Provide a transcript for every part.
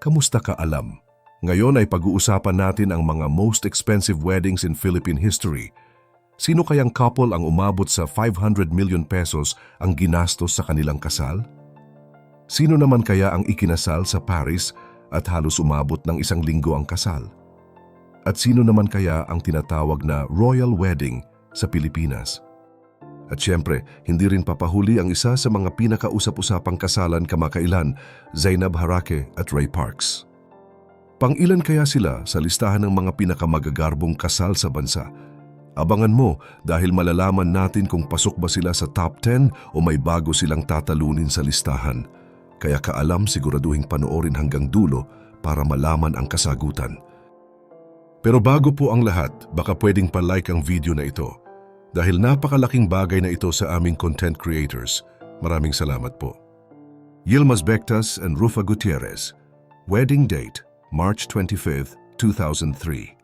Kamusta ka alam? Ngayon ay pag-uusapan natin ang mga most expensive weddings in Philippine history. Sino kayang couple ang umabot sa 500 million pesos ang ginastos sa kanilang kasal? Sino naman kaya ang ikinasal sa Paris at halos umabot ng isang linggo ang kasal? At sino naman kaya ang tinatawag na royal wedding sa Pilipinas? At syempre, hindi rin papahuli ang isa sa mga pinakausap-usapang kasalan kamakailan, Zainab Harake at Ray Parks. Pangilan kaya sila sa listahan ng mga pinakamagagarbong kasal sa bansa? Abangan mo dahil malalaman natin kung pasok ba sila sa top 10 o may bago silang tatalunin sa listahan. Kaya kaalam siguraduhin panoorin hanggang dulo para malaman ang kasagutan. Pero bago po ang lahat, baka pwedeng pa-like ang video na ito. Dahil napakalaking bagay na ito sa aming content creators. Maraming salamat po. Yilmaz Bectas and Rufa Gutierrez. Wedding date, March 25, 2003.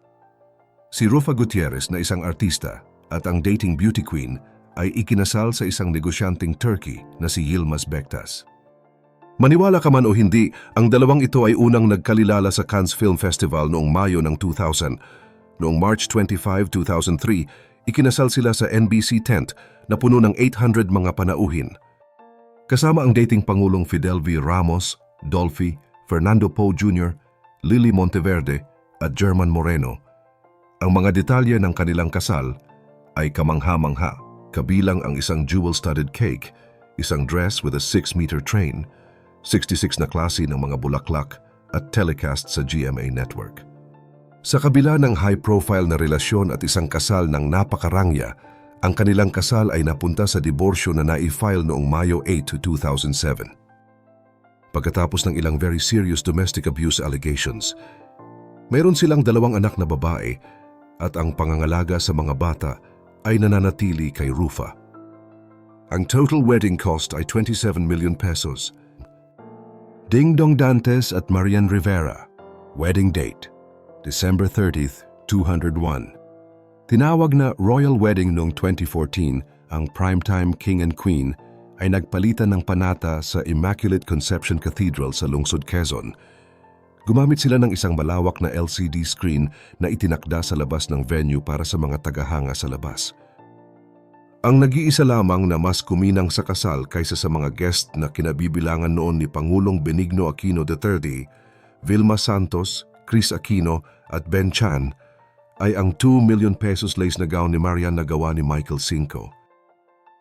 Si Rufa Gutierrez na isang artista at ang dating beauty queen ay ikinasal sa isang negosyanteng Turkey na si Yilmaz Bectas. Maniwala ka man o hindi, ang dalawang ito ay unang nagkalilala sa Cannes Film Festival noong Mayo ng 2000. Noong March 25, 2003, ikinasal sila sa NBC tent na puno ng 800 mga panauhin. Kasama ang dating Pangulong Fidel V. Ramos, Dolphy, Fernando Poe Jr., Lily Monteverde at German Moreno. Ang mga detalye ng kanilang kasal ay kamangha-mangha, kabilang ang isang jewel-studded cake, isang dress with a 6-meter train, 66 na klase ng mga bulaklak at telecast sa GMA network. Sa kabila ng high-profile na relasyon at isang kasal ng napakarangya, ang kanilang kasal ay napunta sa diborsyo na na-file noong Mayo 8, 2007. Pagkatapos ng ilang very serious domestic abuse allegations, mayroon silang dalawang anak na babae at ang pangangalaga sa mga bata ay nananatili kay Rufa. Ang total wedding cost ay 27 million pesos. Ding Dong Dantes at Marian Rivera. Wedding date. December 30, 201. Tinawag na Royal Wedding noong 2014, ang primetime King and Queen ay nagpalitan ng panata sa Immaculate Conception Cathedral sa lungsod Quezon. Gumamit sila ng isang malawak na LCD screen na itinakda sa labas ng venue para sa mga tagahanga sa labas. Ang nag-iisa lamang na mas kuminang sa kasal kaysa sa mga guest na kinabibilangan noon ni Pangulong Benigno Aquino III, Vilma Santos, Chris Aquino at Ben Chan ay ang 2 million pesos lace na gown ni Marian na gawa ni Michael Cinco.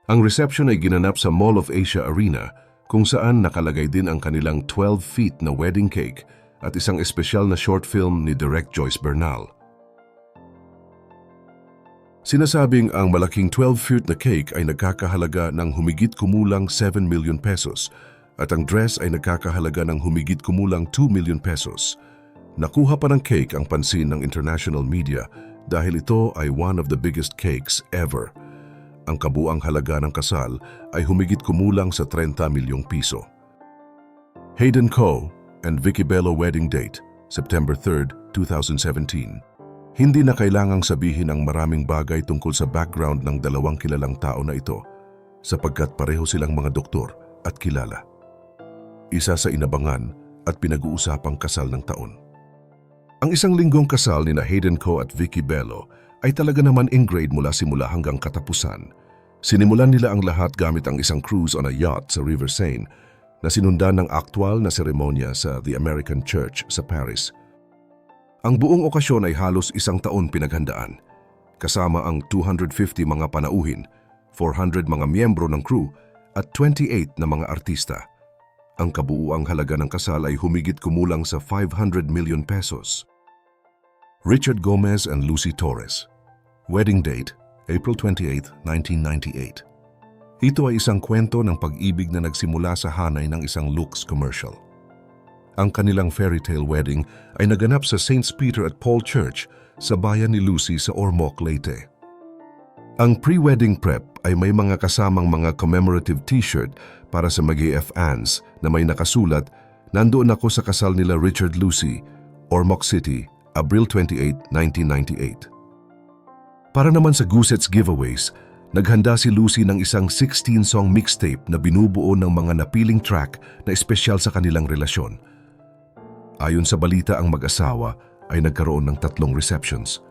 Ang reception ay ginanap sa Mall of Asia Arena kung saan nakalagay din ang kanilang 12 feet na wedding cake at isang espesyal na short film ni Direct Joyce Bernal. Sinasabing ang malaking 12 feet na cake ay nagkakahalaga ng humigit kumulang 7 million pesos at ang dress ay nagkakahalaga ng humigit kumulang 2 million pesos. Nakuha pa ng cake ang pansin ng international media dahil ito ay one of the biggest cakes ever. Ang kabuang halaga ng kasal ay humigit kumulang sa 30 milyong piso. Hayden Coe and Vicky Bello wedding date, September 3, 2017. Hindi na kailangang sabihin ang maraming bagay tungkol sa background ng dalawang kilalang tao na ito sapagkat pareho silang mga doktor at kilala. Isa sa inabangan at pinag-uusapang kasal ng taon. Ang isang linggong kasal ni na Hayden Coe at Vicky Bello ay talaga naman ingrate mula simula hanggang katapusan. Sinimulan nila ang lahat gamit ang isang cruise on a yacht sa River Seine na sinundan ng aktwal na seremonya sa The American Church sa Paris. Ang buong okasyon ay halos isang taon pinaghandaan, kasama ang 250 mga panauhin, 400 mga miyembro ng crew at 28 na mga artista. Ang kabuuang halaga ng kasal ay humigit kumulang sa 500 million pesos. Richard Gomez and Lucy Torres. Wedding date, April 28, 1998. Ito ay isang kwento ng pag-ibig na nagsimula sa hanay ng isang Lux commercial. Ang kanilang fairy tale wedding ay naganap sa St. Peter at Paul Church sa bayan ni Lucy sa Ormoc, Leyte. Ang pre-wedding prep ay may mga kasamang mga commemorative t-shirt para sa mag fans na may nakasulat, Nandoon ako sa kasal nila Richard Lucy, Ormoc City, April 28, 1998. Para naman sa Goosett's giveaways, naghanda si Lucy ng isang 16-song mixtape na binubuo ng mga napiling track na espesyal sa kanilang relasyon. Ayon sa balita ang mag-asawa ay nagkaroon ng tatlong receptions.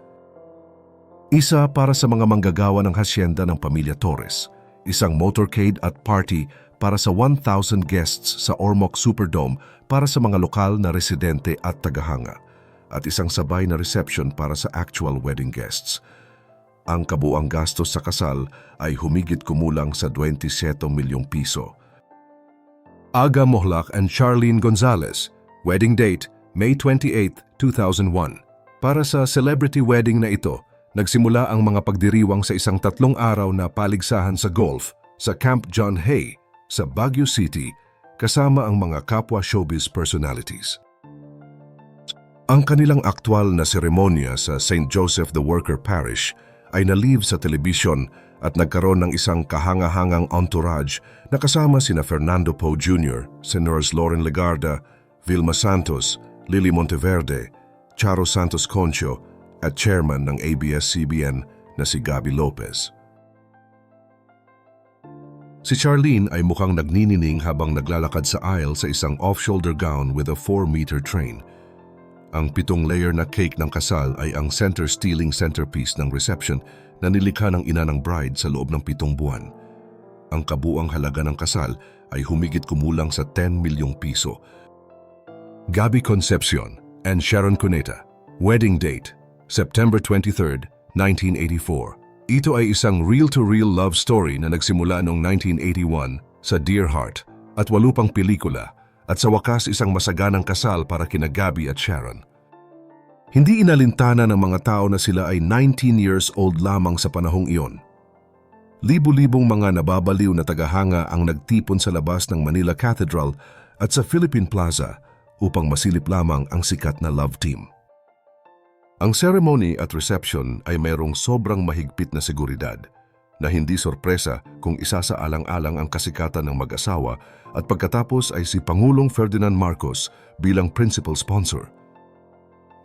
Isa para sa mga manggagawa ng hasyenda ng pamilya Torres, isang motorcade at party para sa 1,000 guests sa Ormoc Superdome para sa mga lokal na residente at tagahanga, at isang sabay na reception para sa actual wedding guests. Ang kabuang gastos sa kasal ay humigit kumulang sa 27 milyong piso. Aga Mohlak and Charlene Gonzalez, wedding date May 28, 2001. Para sa celebrity wedding na ito, nagsimula ang mga pagdiriwang sa isang tatlong araw na paligsahan sa golf sa Camp John Hay sa Baguio City kasama ang mga kapwa showbiz personalities. Ang kanilang aktwal na seremonya sa St. Joseph the Worker Parish ay nalive sa telebisyon at nagkaroon ng isang kahanga-hangang entourage na kasama sina Fernando Poe Jr., Senors Lauren Legarda, Vilma Santos, Lily Monteverde, Charo Santos Concho at chairman ng ABS-CBN na si Gabi Lopez. Si Charlene ay mukhang nagninining habang naglalakad sa aisle sa isang off-shoulder gown with a 4-meter train. Ang pitong layer na cake ng kasal ay ang center-stealing centerpiece ng reception na nilikha ng ina ng bride sa loob ng pitong buwan. Ang kabuang halaga ng kasal ay humigit kumulang sa 10 milyong piso. Gabi Concepcion and Sharon Cuneta. Wedding date, September 23, 1984. Ito ay isang real-to-real love story na nagsimula noong 1981 sa Dear Heart at walupang pelikula at sa wakas isang masaganang kasal para kina Gabby at Sharon. Hindi inalintana ng mga tao na sila ay 19 years old lamang sa panahong iyon. Libu-libong mga nababaliw na tagahanga ang nagtipon sa labas ng Manila Cathedral at sa Philippine Plaza upang masilip lamang ang sikat na love team. Ang ceremony at reception ay mayroong sobrang mahigpit na seguridad na hindi sorpresa kung isa sa alang-alang ang kasikatan ng mag-asawa at pagkatapos ay si Pangulong Ferdinand Marcos bilang principal sponsor.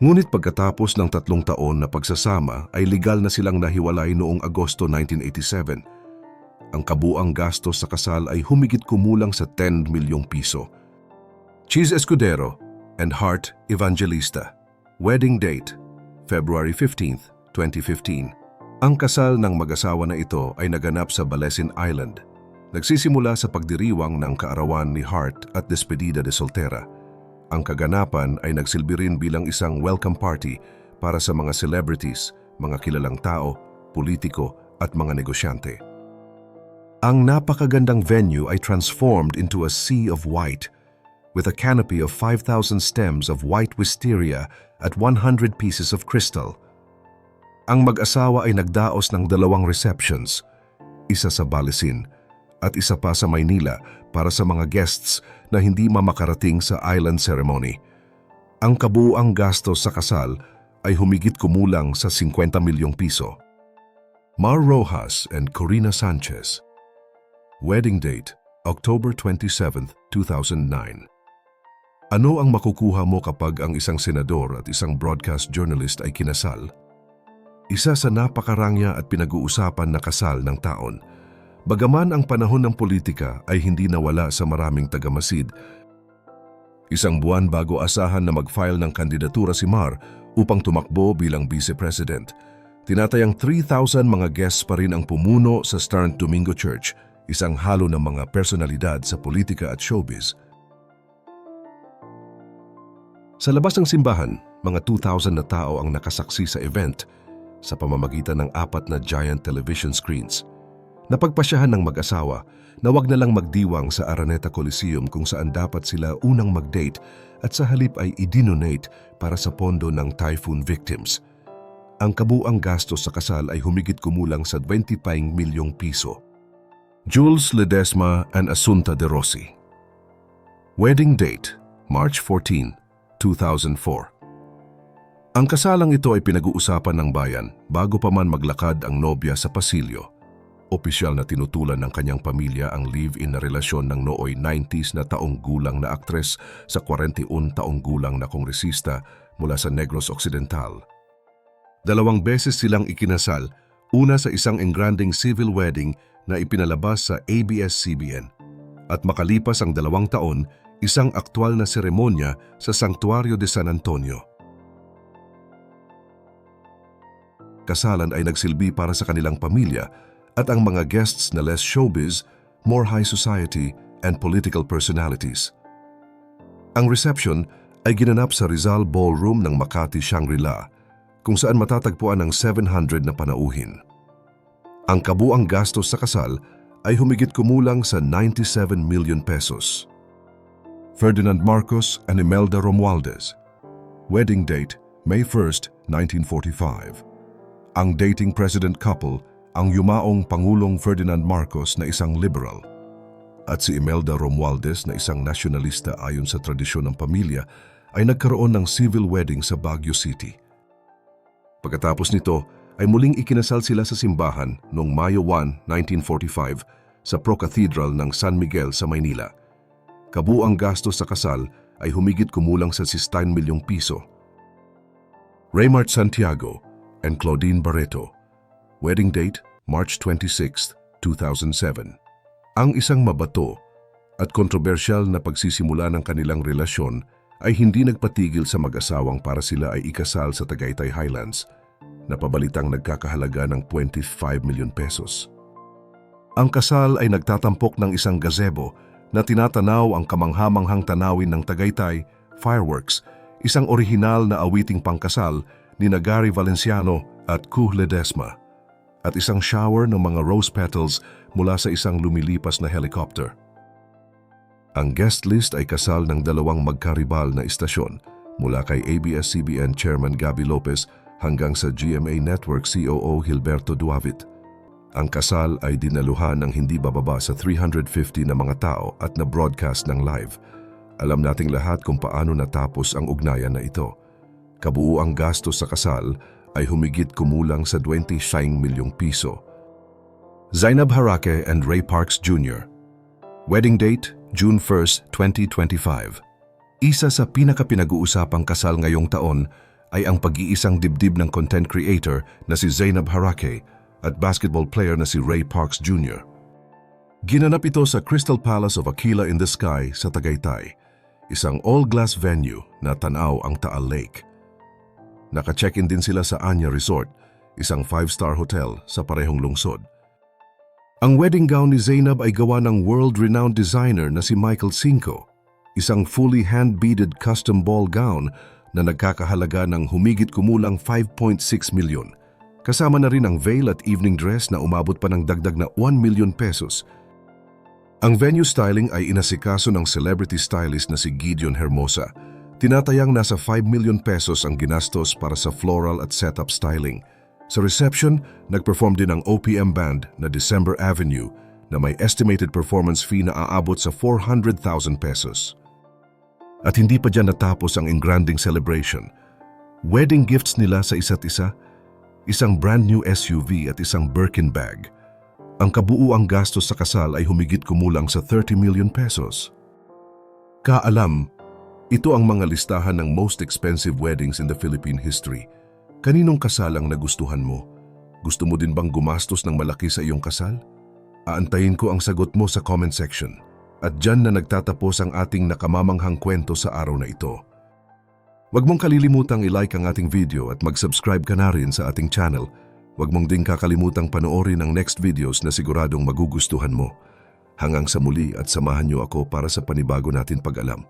Ngunit pagkatapos ng tatlong taon na pagsasama ay legal na silang nahiwalay noong Agosto 1987. Ang kabuang gastos sa kasal ay humigit kumulang sa 10 milyong piso. Cheese Escudero and Heart Evangelista. Wedding date February 15, 2015. Ang kasal ng mag-asawa na ito ay naganap sa Balesin Island. Nagsisimula sa pagdiriwang ng kaarawan ni Hart at Despedida de Soltera. Ang kaganapan ay nagsilbi rin bilang isang welcome party para sa mga celebrities, mga kilalang tao, politiko at mga negosyante. Ang napakagandang venue ay transformed into a sea of white with a canopy of 5,000 stems of white wisteria at 100 pieces of crystal. Ang mag-asawa ay nagdaos ng dalawang receptions, isa sa Balisin at isa pa sa Maynila para sa mga guests na hindi mamakarating sa island ceremony. Ang kabuang gastos sa kasal ay humigit kumulang sa 50 milyong piso. Mar Rojas and Corina Sanchez Wedding date, October 27, 2009 ano ang makukuha mo kapag ang isang senador at isang broadcast journalist ay kinasal? Isa sa napakarangya at pinag-uusapan na kasal ng taon. Bagaman ang panahon ng politika ay hindi nawala sa maraming tagamasid, isang buwan bago asahan na mag-file ng kandidatura si Mar upang tumakbo bilang Vice President. Tinatayang 3,000 mga guests pa rin ang pumuno sa Starn Domingo Church, isang halo ng mga personalidad sa politika at showbiz. Sa labas ng simbahan, mga 2,000 na tao ang nakasaksi sa event sa pamamagitan ng apat na giant television screens. Napagpasyahan ng mag-asawa na wag na lang magdiwang sa Araneta Coliseum kung saan dapat sila unang mag-date at sa halip ay idinonate para sa pondo ng typhoon victims. Ang kabuang gastos sa kasal ay humigit kumulang sa 25 milyong piso. Jules Ledesma and Asunta de Rossi Wedding date, March 14, 2004. Ang kasalang ito ay pinag-uusapan ng bayan bago pa man maglakad ang nobya sa pasilyo. Opisyal na tinutulan ng kanyang pamilya ang live-in na relasyon ng nooy 90s na taong gulang na aktres sa 41 taong gulang na kongresista mula sa Negros Occidental. Dalawang beses silang ikinasal, una sa isang engranding civil wedding na ipinalabas sa ABS-CBN. At makalipas ang dalawang taon, isang aktwal na seremonya sa Sanctuario de San Antonio. Kasalan ay nagsilbi para sa kanilang pamilya at ang mga guests na less showbiz, more high society, and political personalities. Ang reception ay ginanap sa Rizal Ballroom ng Makati Shangri-La, kung saan matatagpuan ang 700 na panauhin. Ang kabuang gastos sa kasal ay humigit kumulang sa 97 million pesos. Ferdinand Marcos and Imelda Romualdez. Wedding date, May 1, 1945. Ang dating president couple, ang yumaong Pangulong Ferdinand Marcos na isang liberal at si Imelda Romualdez na isang nasyonalista ayon sa tradisyon ng pamilya ay nagkaroon ng civil wedding sa Baguio City. Pagkatapos nito ay muling ikinasal sila sa simbahan noong Mayo 1, 1945 sa Pro Cathedral ng San Miguel sa Maynila. Kabuang gastos sa kasal ay humigit kumulang sa 16 milyong piso. Raymart Santiago and Claudine Barreto. Wedding date, March 26, 2007. Ang isang mabato at kontrobersyal na pagsisimula ng kanilang relasyon ay hindi nagpatigil sa mag-asawang para sila ay ikasal sa Tagaytay Highlands na pabalitang nagkakahalaga ng 25 milyon pesos. Ang kasal ay nagtatampok ng isang gazebo na tinatanaw ang kamanghamanghang tanawin ng Tagaytay, Fireworks, isang orihinal na awiting pangkasal ni Nagari Valenciano at Kuh Ledesma, at isang shower ng mga rose petals mula sa isang lumilipas na helicopter. Ang guest list ay kasal ng dalawang magkaribal na istasyon mula kay ABS-CBN Chairman Gabby Lopez hanggang sa GMA Network COO Hilberto Duavit. Ang kasal ay dinaluhan ng hindi bababa sa 350 na mga tao at na-broadcast ng live. Alam nating lahat kung paano natapos ang ugnayan na ito. Kabuuang gastos sa kasal ay humigit kumulang sa 20 milyong piso. Zainab Harake and Ray Parks Jr. Wedding date, June 1, 2025. Isa sa pinakapinag-uusapang kasal ngayong taon ay ang pag-iisang dibdib ng content creator na si Zainab Harake at basketball player na si Ray Parks Jr. Ginanap ito sa Crystal Palace of Aquila in the Sky sa Tagaytay, isang all-glass venue na tanaw ang Taal Lake. Naka-check-in din sila sa Anya Resort, isang five-star hotel sa parehong lungsod. Ang wedding gown ni Zainab ay gawa ng world-renowned designer na si Michael Cinco, isang fully hand-beaded custom ball gown na nagkakahalaga ng humigit kumulang 5.6 milyon. Kasama na rin ang veil at evening dress na umabot pa ng dagdag na 1 million pesos. Ang venue styling ay inasikaso ng celebrity stylist na si Gideon Hermosa. Tinatayang nasa 5 million pesos ang ginastos para sa floral at setup styling. Sa reception, nag-perform din ang OPM band na December Avenue na may estimated performance fee na aabot sa 400,000 pesos. At hindi pa dyan natapos ang engranding celebration. Wedding gifts nila sa isa't isa, isang brand new SUV at isang Birkin bag. Ang kabuuang gastos sa kasal ay humigit kumulang sa 30 million pesos. Kaalam, ito ang mga listahan ng most expensive weddings in the Philippine history. Kaninong kasal ang nagustuhan mo? Gusto mo din bang gumastos ng malaki sa iyong kasal? Aantayin ko ang sagot mo sa comment section. At dyan na nagtatapos ang ating nakamamanghang kwento sa araw na ito. Huwag mong kalilimutang i-like ang ating video at mag-subscribe ka na rin sa ating channel. Huwag mong din kakalimutang panoorin ang next videos na siguradong magugustuhan mo. Hanggang sa muli at samahan niyo ako para sa panibago natin pag-alam.